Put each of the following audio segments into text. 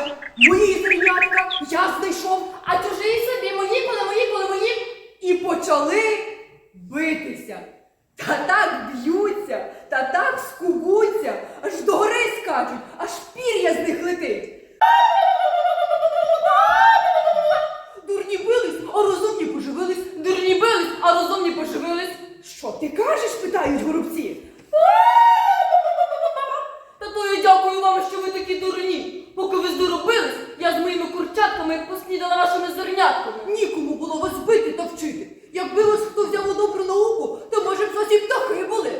каже, мої зернятка я знайшов, А чужі собі мої, коли мої, коли мої. і почали битися. Та так б'ються, та так скубуться, аж до гори скачуть, аж пір'я з них летить. Дурні бились, а розумні поживились. Дурні бились, а розумні поживились. Що ти кажеш? питають горобці. Що ви такі дурні. Поки ви здоробились, я з моїми курчатками послідала вашими зернятками. Нікому було вас бити та вчити. Якби вас хто взяв у добру науку, то може б вас і птахи були.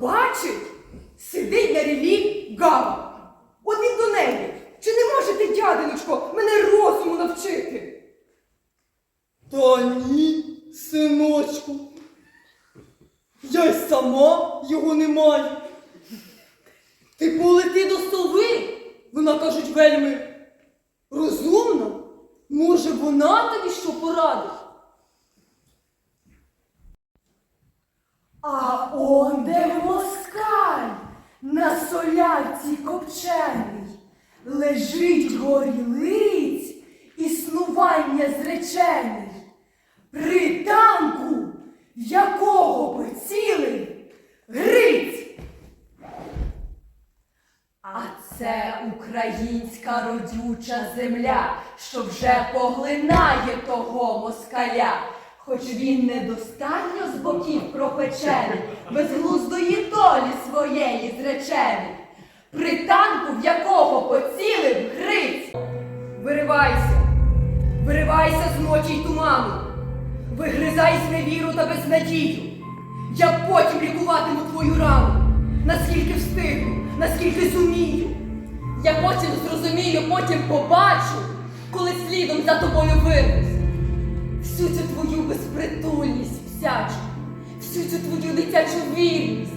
Бачить, сидить на рілі гава. От він до неї. Чи не можете, дядиночко, мене розуму навчити? Та ні, синочку. Я й сама його не маю. Ти полети до сови, вона кажуть вельми розумна. Може, вона тобі що порадить? А он де москаль на солярці копчений, лежить горілиць існування зречений, при танку, якого поцілив Гриць. А це українська родюча земля, що вже поглинає того москаля. Хоч він недостатньо з боків пропечений, безглуздої долі своєї зречений, при танку, в якого поцілив Гриць. Виривайся, виривайся з ночі й туману, вигризай невіру та безнадію. Я потім лікуватиму твою рану, наскільки встигну, наскільки зумію. Я потім зрозумію, потім побачу, коли слідом за тобою вирвусь. Всю цю твою безпритульність всячу, всю цю твою дитячу вірність,